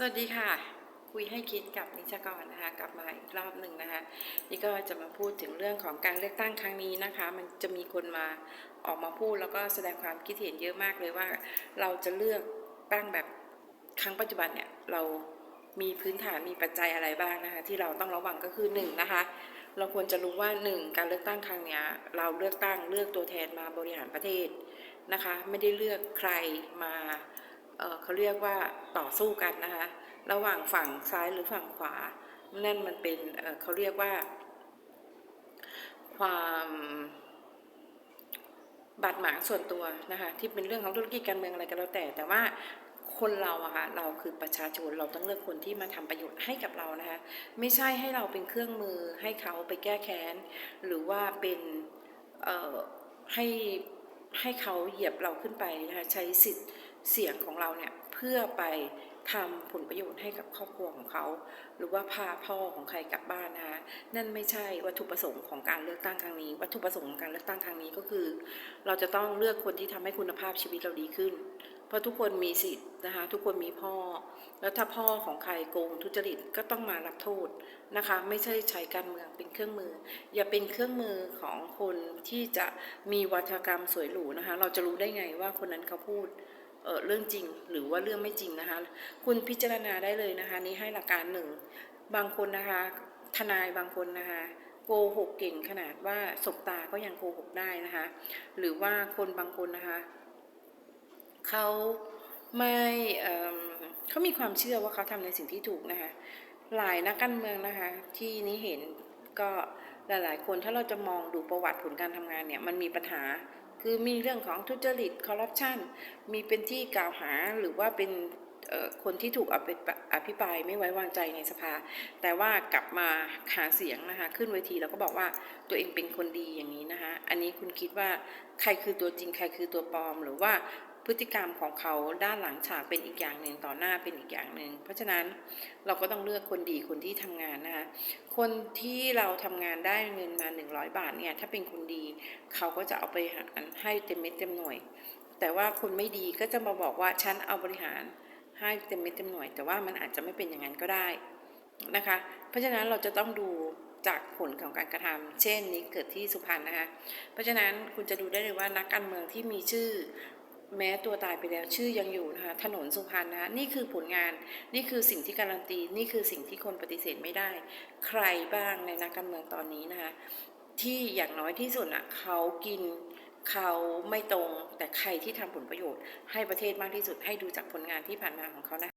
สวัสดีค่ะ คุยให้คิดกับนิชกรนะคะกลับมาอีกรอบหนึ่งนะคะนี่ก็จะมาพูดถึงเรื่องของการเลือกตั้งครั้งนี้นะคะ มันจะมีคนมาออกมาพูดแล้วก็แสดงความคิดเห็นเยอะมากเลยว่า เราจะเลือกตั้งแบบครั้งปัจจุบันเนี่ยเรามีพื้นฐานมีปัจจัยอะไรบ้างนะคะที่เราต้องระวังก็คือหนึ่งนะคะเราควรจะรู้ว่าหนึ่งการเลือกตั้งครั้งเนี้ยเราเลือกตั้งเลือกตัวแทนมาบริหารประเทศนะคะ ไม่ได้เลือกใครมา เเขาเรียกว่าต่อสู้กันนะคะ ระหว่างฝั่งซ้ายหรือฝั่งขวา นั่นมันเป็นเเขาเรียกว่า ความบาดหมางส่วนตัวนะคะที่เป็นเรื่องของธุรกิจการเมืองอะไรก็แล้วแต่ แต่ว่าคนเราอะค่ะเราคือประชาชนเราต้องเลือกคนที่มาทำประโยชน์ให้กับเรานะคะไม่ใช่ให้เราเป็นเครื่องมือให้เขาไปแก้แค้น หรือว่าเป็นให้ให้เขาเหยียบเราขึ้นไปนะคะใช้สิทธิ์เสียงของเราเนี่ยเพื่อไปทำผลประโยชน์ให้กับครอบครัวของเขา หรือว่าพาพ่อของใครกลับบ้านนะคะนั่นไม่ใช่วัตถุประสงค์ของการเลือกตั้งครั้งนี้ วัตถุประสงค์ของการเลือกตั้งครั้งนี้ก็คือ เราจะต้องเลือกคนที่ทำให้คุณภาพชีวิตเราดีขึ้น เพราะทุกคนมีสิทธิ์นะคะทุกคนมีพ่อ แล้วถ้าพ่อของใครโกงทุจริตก็ต้องมารับโทษนะคะ ไม่ใช่ใช้การเมืองเป็นเครื่องมือ อย่าเป็นเครื่องมือของคนที่จะมีวัฒกรรมสวยหรูนะคะ เราจะรู้ได้ไงว่าคนนั้นเขาพูด เออเรื่องจริงหรือว่าเรื่องไม่จริงนะคะ คุณพิจารณาได้เลยนะคะ นี่ให้หลักการหนึ่งบางคนนะคะ ทนายบางคนนะคะโกหกเก่งขนาดว่าสบตาก็ยังโกหกได้นะคะ หรือว่าคนบางคนนะคะเขาไม่เเขามีความเชื่อว่าเขาทำในสิ่งที่ถูกนะคะ หลายนักการเมืองนะคะ ที่นี้เห็นก็หลาย ๆ คนถ้าเราจะมองดูประวัติผลการทำงานเนี่ยมันมีปัญหา คือมีเรื่องของทุจริตคอร์รัปชันมีเป็นที่กล่าวหาหรือว่าเป็นคนที่ถูกอภิปอภิปรายไม่ไว้วางใจในสภา แต่ว่ากลับมาหาเสียงนะคะ ขึ้นเวทีแล้วก็บอกว่าตัวเองเป็นคนดีอย่างนี้นะคะ อันนี้คุณคิดว่าใครคือตัวจริงใครคือตัวปลอม หรือว่า พฤติกรรมของเขาด้านหลังฉากเป็นอีกอย่างหนึ่งต่อหน้าเป็นอีกอย่างหนึ่ง เพราะฉะนั้นเราก็ต้องเลือกคนดีคนที่ทำงานนะคะคนที่เราทำงานได้เงินมา 100 บาทเนี่ยถ้าเป็นคนดี เขาก็จะเอาไปหารให้เต็มเม็ดเต็มหน่วย แต่ว่าคนไม่ดีก็จะมาบอกว่าฉันเอาบริหารให้เต็มเม็ดเต็มหน่วย แต่ว่ามันอาจจะไม่เป็นอย่างนั้นก็ได้นะคะ เพราะฉะนั้นเราจะต้องดูจากผลของการกระทำเช่นนี้เกิดที่สุพรรณนะคะ เพราะฉะนั้นคุณจะดูได้เลยว่านักการเมืองที่มีชื่อ แม้ตัวตายไปแล้วชื่อยังอยู่นะคะถนนสุพรรณนะคะนี่คือผลงานนี่คือสิ่งที่การันตี นี่คือสิ่งที่คนปฏิเสธไม่ได้ ใครบ้างในนักการเมืองตอนนี้นะคะที่อย่างน้อยที่สุดอะเขากินเขาไม่ตรงแต่ใครที่ทำผลประโยชน์ให้ประเทศมากที่สุดให้ดูจากผลงานที่ผ่านมาของเขานะ